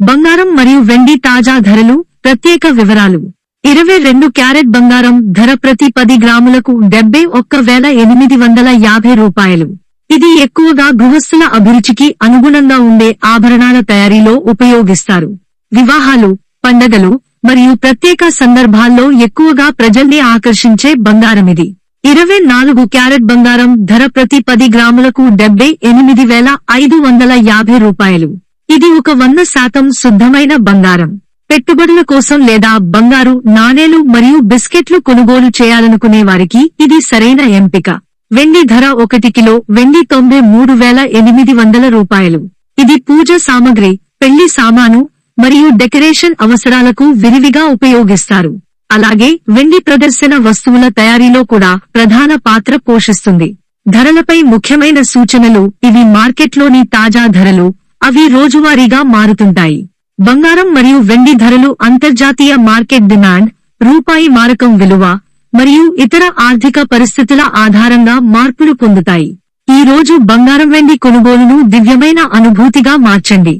బంగారం మరియు వెండి తాజా ధరలు ప్రత్యేక వివరాలు. ఇరవై రెండు క్యారెట్ బంగారం ధర ప్రతి పది గ్రాములకు డెబ్బై ఒక్క వేల ఎనిమిది వందల యాభై రూపాయలు. ఇది ఎక్కువగా గృహస్థుల అభిరుచికి అనుగుణంగా ఉండే ఆభరణాల తయారీలో ఉపయోగిస్తారు. వివాహాలు పండగలు మరియు ప్రత్యేక సందర్భాల్లో ఎక్కువగా ప్రజల్ని ఆకర్షించే బంగారమిది ఇరవై నాలుగు క్యారెట్ బంగారం ధర ప్రతి పది గ్రాములకు డెబ్బై ఎనిమిది వేల ఐదు వందల యాభై రూపాయలు. ఇది ఒక వంద శాతం శుద్ధమైన బంగారం. పెట్టుబడుల కోసం లేదా బంగారు నాణేలు మరియు బిస్కెట్లు కొనుగోలు చేయాలనుకునే వారికి ఇది సరైన ఎంపిక. వెండి ధర ఒకటి కిలో వెండి తొంభై మూడు వేల ఎనిమిది వందల రూపాయలు. ఇది పూజ సామగ్రి పెళ్ళి సామాను మరియు డెకరేషన్ అవసరాలకు విరివిగా ఉపయోగిస్తారు. అలాగే వెండి ప్రదర్శన వస్తువుల తయారీలో కూడా ప్రధాన పాత్ర పోషిస్తుంది. ధరలపై ముఖ్యమైన సూచనలు ఇవి మార్కెట్లోని తాజా ధరలు అవి రోజువారీగా మారుతుంటాయి. బంగారం మరియు వెండి ధరలు అంతర్జాతీయ మార్కెట్ డిమాండ్ రూపాయి మారకం విలువ మరియు ఇతర ఆర్థిక పరిస్థితుల ఆధారంగా మార్పులు పొందుతాయి. ఈ రోజు బంగారం వెండి కొనుగోలును దివ్యమైన అనుభూతిగా మార్చండి.